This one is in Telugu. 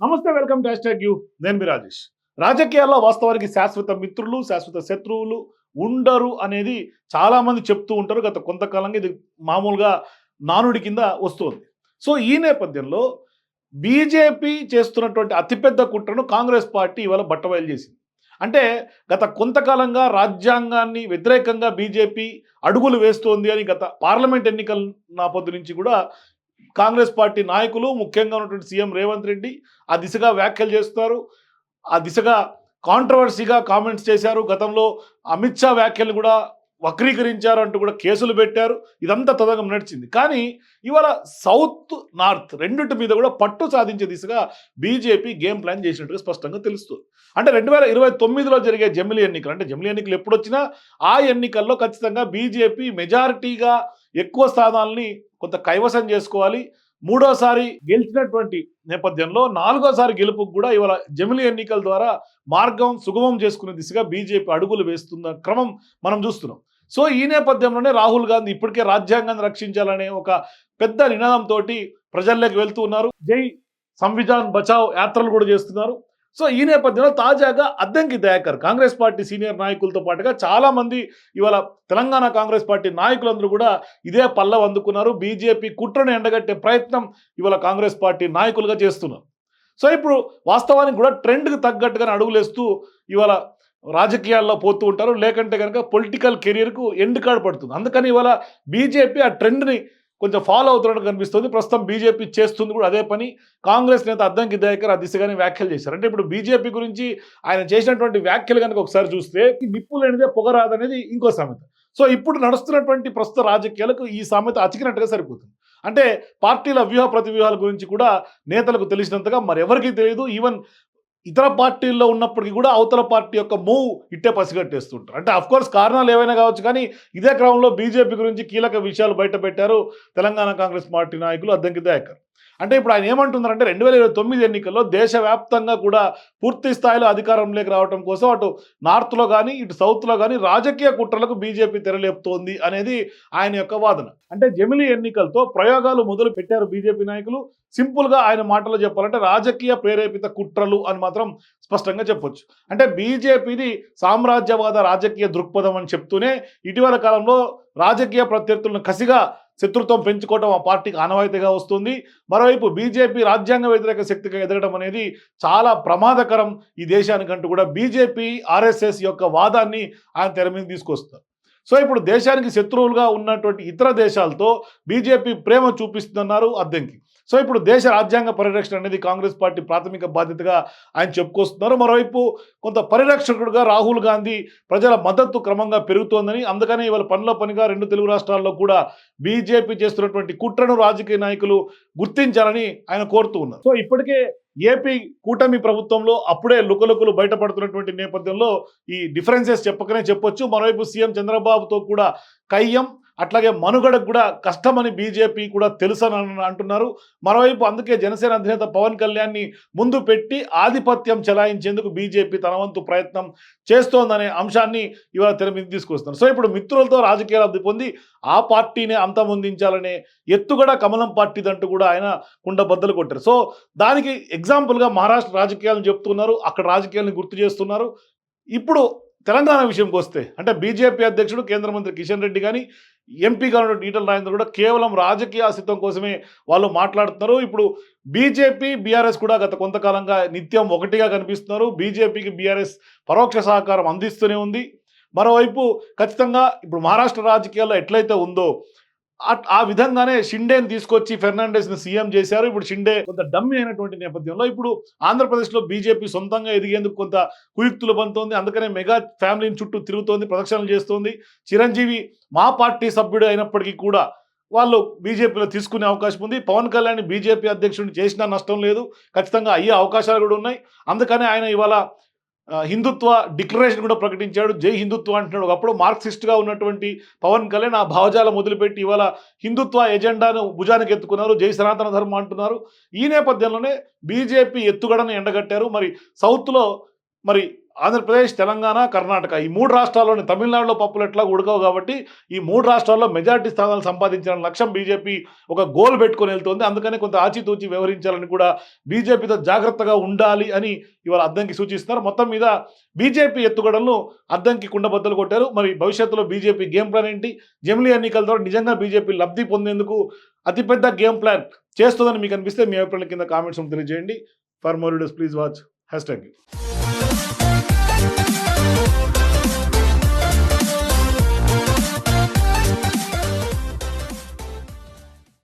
నమస్తే వెల్కమ్ టు హ్యాష్ యూ. నేను మీ రాజేష్. రాజకీయాల్లో వాస్తవానికి శాశ్వత మిత్రులు శాశ్వత శత్రువులు ఉండరు అనేది చాలామంది చెప్తూ ఉంటారు. గత కొంతకాలంగా ఇది మామూలుగా నానుడి కింద వస్తుంది. సో ఈ నేపథ్యంలో బీజేపీ చేస్తున్నటువంటి అతిపెద్ద కుట్రను కాంగ్రెస్ పార్టీ ఇవాళ బట్టబయలు చేసింది. అంటే గత కొంతకాలంగా రాజ్యాంగాన్ని వ్యతిరేకంగా బీజేపీ అడుగులు వేస్తోంది అని గత పార్లమెంట్ ఎన్నికల నాపొద్దు నుంచి కూడా కాంగ్రెస్ పార్టీ నాయకులు ముఖ్యంగా ఉన్నటువంటి సీఎం రేవంత్ రెడ్డి ఆ దిశగా వ్యాఖ్యలు చేస్తున్నారు. ఆ దిశగా కాంట్రవర్సీగా కామెంట్స్ చేశారు. గతంలో అమిత్ షా వ్యాఖ్యలు కూడా వక్రీకరించారు అంటూ కూడా కేసులు పెట్టారు. ఇదంతా తదగం నడిచింది. కానీ ఇవాళ సౌత్ నార్త్ రెండింటి మీద కూడా పట్టు సాధించే దిశగా బీజేపీ గేమ్ ప్లాన్ చేసినట్టుగా స్పష్టంగా తెలుస్తుంది. అంటే రెండు వేల ఇరవై తొమ్మిదిలో జరిగే జమిలీ ఎన్నికలు అంటే జమిలీ ఎన్నికలు ఎప్పుడొచ్చినా ఆ ఎన్నికల్లో ఖచ్చితంగా బీజేపీ మెజారిటీగా ఎక్కువ స్థానాల్ని కొంత కైవసం చేసుకోవాలి. మూడోసారి గెలిచినటువంటి నేపథ్యంలో నాలుగోసారి గెలుపుకు కూడా ఇవాళ జమిలి ఎన్నికల ద్వారా మార్గం సుగమం చేసుకునే దిశగా బీజేపీ అడుగులు వేస్తున్న క్రమం మనం చూస్తున్నాం. సో ఈ నేపథ్యంలోనే రాహుల్ గాంధీ ఇప్పటికే రాజ్యాంగాన్ని రక్షించాలనే ఒక పెద్ద నినాదంతో ప్రజల్లోకి వెళ్తూ ఉన్నారు. జై సంవిధాన్ బచావ్ యాత్రలు కూడా చేస్తున్నారు. సో ఈ నేపథ్యంలో తాజాగా అద్దంకి దయాకర్ కాంగ్రెస్ పార్టీ సీనియర్ నాయకులతో పాటుగా చాలామంది ఇవాళ తెలంగాణ కాంగ్రెస్ పార్టీ నాయకులందరూ కూడా ఇదే పల్లవ అందుకున్నారు. బీజేపీ కుట్రను ఎండగట్టే ప్రయత్నం ఇవాళ కాంగ్రెస్ పార్టీ నాయకులుగా చేస్తున్నారు. సో ఇప్పుడు వాస్తవానికి కూడా ట్రెండ్కి తగ్గట్టుగానే అడుగులేస్తూ ఇవాళ రాజకీయాల్లో పోతూ ఉంటారు. లేకంటే కనుక పొలిటికల్ కెరీర్కు ఎండ్ కార్డ్ పడుతుంది. అందుకని ఇవాళ బీజేపీ ఆ ట్రెండ్ని కొంచెం ఫాలో అవుతున్నట్టు కనిపిస్తుంది. ప్రస్తుతం బీజేపీ చేస్తుంది కూడా అదే పని. కాంగ్రెస్ నేత అద్దంకి దయాకర్ ఆ దిశగానే వ్యాఖ్యలు చేశారు. అంటే ఇప్పుడు బీజేపీ గురించి ఆయన చేసినటువంటి వ్యాఖ్యలు కనుక ఒకసారి చూస్తే నిప్పు లేనిదే పొగరాదనేది ఇంకో సామెత. సో ఇప్పుడు నడుస్తున్నటువంటి ప్రస్తుత రాజకీయాలకు ఈ సామెత అతికినట్టుగా సరిపోతుంది. అంటే పార్టీల వ్యూహ ప్రతివ్యూహాల గురించి కూడా నేతలకు తెలిసినంతగా మరెవరికీ తెలియదు. ఈవెన్ ఇతర పార్టీల్లో ఉన్నప్పటికీ కూడా అవతల పార్టీ యొక్క మూవ్ ఇట్టే పసిగట్టేస్తుంటారు. అంటే అఫ్కోర్స్ కారణాలు ఏవైనా కావచ్చు కానీ ఇదే క్రమంలో బీజేపీ గురించి కీలక విషయాలు బయట పెట్టారు తెలంగాణ కాంగ్రెస్ పార్టీ నాయకులు అద్దంకి దయాకర్. అంటే ఇప్పుడు ఆయన ఏమంటున్నారంటే రెండు వేల ఇరవై తొమ్మిది ఎన్నికల్లో దేశవ్యాప్తంగా కూడా పూర్తి స్థాయిలో అధికారంలోకి రావడం కోసం అటు నార్త్లో కానీ ఇటు సౌత్లో కానీ రాజకీయ కుట్రలకు బీజేపీ తెరలేపుతోంది అనేది ఆయన యొక్క వాదన. అంటే జమిలి ఎన్నికలతో ప్రయోగాలు మొదలు పెట్టారు బీజేపీ నాయకులు. సింపుల్గా ఆయన మాటలో చెప్పాలంటే రాజకీయ ప్రేరేపిత కుట్రలు అని మాత్రం స్పష్టంగా చెప్పొచ్చు. అంటే బీజేపీది సామ్రాజ్యవాద రాజకీయ దృక్పథం అని చెప్తూనే ఇటీవల కాలంలో రాజకీయ ప్రత్యర్థులను కసిగా శత్రుత్వం పెంచుకోవడం ఆ పార్టీకి ఆనవాయితీగా వస్తుంది. మరోవైపు బీజేపీ రాజ్యాంగ వ్యతిరేక శక్తిగా ఎదగడం అనేది చాలా ప్రమాదకరం. ఈ దేశానికంటూ కూడా బీజేపీ ఆర్ఎస్ఎస్ యొక్క వాదాన్ని ఆయన తెర మీద తీసుకొస్తారు. సో ఇప్పుడు దేశానికి శత్రువులుగా ఉన్నటువంటి ఇతర దేశాలతో బీజేపీ ప్రేమ చూపిస్తున్నారు అద్దెంకి. సో ఇప్పుడు దేశ రాజ్యాంగ పరిరక్షణ అనేది కాంగ్రెస్ పార్టీ ప్రాథమిక బాధ్యతగా ఆయన చెప్పుకొస్తున్నారు. మరోవైపు కొంత పరిరక్షకుడుగా రాహుల్ గాంధీ ప్రజల మద్దతు క్రమంగా పెరుగుతోందని అందుకనే ఇవాళ పనిలో పనిగా రెండు తెలుగు రాష్ట్రాల్లో కూడా బీజేపీ చేస్తున్నటువంటి కుట్రను రాజకీయ నాయకులు గుర్తించాలని ఆయన కోరుతూ ఉన్నారు. సో ఇప్పటికే ఏపీ కూటమి ప్రభుత్వంలో అప్పుడే లుకలుకలు బయటపడుతున్నటువంటి నేపథ్యంలో ఈ డిఫరెన్సెస్ చెప్పకనే చెప్పొచ్చు. మరోవైపు సీఎం చంద్రబాబుతో కూడా కయ్యం. అట్లాగే మనుగడకు కూడా కష్టమని బీజేపీ కూడా తెలుసని అంటున్నారు. మరోవైపు అందుకే జనసేన అధినేత పవన్ కళ్యాణ్ని ముందు పెట్టి ఆధిపత్యం చెలాయించేందుకు బీజేపీ తన వంతు ప్రయత్నం చేస్తోందనే అంశాన్ని ఇవాళ తెర మీద తీసుకొస్తున్నారు. సో ఇప్పుడు మిత్రులతో రాజకీయ లబ్ధి పొంది ఆ పార్టీనే అంతమొందించాలనే ఎత్తుగడ కమలం పార్టీదంటూ కూడా ఆయన కుండబద్దలు కొట్టారు. సో దానికి ఎగ్జాంపుల్గా మహారాష్ట్ర రాజకీయాలను చెప్తున్నారు. అక్కడ రాజకీయాలను గుర్తు చేస్తున్నారు. ఇప్పుడు తెలంగాణ విషయంకి వస్తే అంటే బీజేపీ అధ్యక్షుడు కేంద్ర మంత్రి కిషన్ రెడ్డి కానీ ఎంపీగా ఉన్న ఈటల రాజేంద్ర కూడా కేవలం రాజకీయ అస్తిత్వం కోసమే వాళ్ళు మాట్లాడుతున్నారు. ఇప్పుడు బీజేపీ బీఆర్ఎస్ కూడా గత కొంతకాలంగా నిత్యం ఒకటిగా కనిపిస్తున్నారు. బీజేపీకి బీఆర్ఎస్ పరోక్ష సహకారం అందిస్తూనే ఉంది. మరోవైపు ఖచ్చితంగా ఇప్పుడు మహారాష్ట్ర రాజకీయాల్లో ఎట్లయితే ఉందో ఆ- విధంగానే షిండేని తీసుకొచ్చి ఫెర్నాండెస్ని సీఎం చేశారు. ఇప్పుడు షిండే కొంత డమ్మి అయినటువంటి నేపథ్యంలో ఇప్పుడు ఆంధ్రప్రదేశ్లో బీజేపీ సొంతంగా ఎదిగేందుకు కొంత కుయుక్తులు బంతోంది. అందుకనే మెగా ఫ్యామిలీని చుట్టూ తిరుగుతోంది ప్రదక్షిణలు చేస్తోంది. చిరంజీవి మా పార్టీ సభ్యుడు అయినప్పటికీ కూడా వాళ్ళు బీజేపీలో తీసుకునే అవకాశం ఉంది. పవన్ కళ్యాణ్ బీజేపీ అధ్యక్షుడిని చేసినా నష్టం లేదు. ఖచ్చితంగా అయ్యే అవకాశాలు కూడా ఉన్నాయి. అందుకనే ఆయన ఇవాళ హిందుత్వ డిక్లరేషన్ కూడా ప్రకటించాడు. జై హిందుత్వ అంటున్నాడు. ఒకప్పుడు మార్క్సిస్ట్గా ఉన్నటువంటి పవన్ కళ్యాణ్ ఆ భావజాలం మొదలుపెట్టి ఇవాళ హిందుత్వ ఎజెండాను భుజానికి ఎత్తుకున్నారు. జై సనాతన ధర్మం అంటున్నారు. ఈ నేపథ్యంలోనే బీజేపీ ఎత్తుగడను ఎండగట్టారు. మరి సౌత్లో మరి ఆంధ్రప్రదేశ్ తెలంగాణ కర్ణాటక ఈ మూడు రాష్ట్రాల్లోని తమిళనాడులో పప్పులు ఎట్లా ఉడకవు కాబట్టి ఈ మూడు రాష్ట్రాల్లో మెజార్టీ స్థానాలు సంపాదించిన లక్ష్యం బీజేపీ ఒక గోల్ పెట్టుకొని వెళ్తుంది. అందుకనే కొంత ఆచితూచి వ్యవహరించాలని కూడా బీజేపీతో జాగ్రత్తగా ఉండాలి అని ఇవాళ అద్దంకి సూచిస్తున్నారు. మొత్తం మీద బీజేపీ ఎత్తుగడలను అద్దంకి కుండబద్దలు కొట్టారు. మరి భవిష్యత్తులో బీజేపీ గేమ్ ప్లాన్ ఏంటి? జమిలీ ఎన్నికల ద్వారా నిజంగా బీజేపీ లబ్ధి పొందేందుకు అతిపెద్ద గేమ్ ప్లాన్ చేస్తుందని మీకు అనిపిస్తే మీ అభిప్రాయం కింద కామెంట్స్ తెలియజేయండి. For more videos please watch. Hashtag Thank you.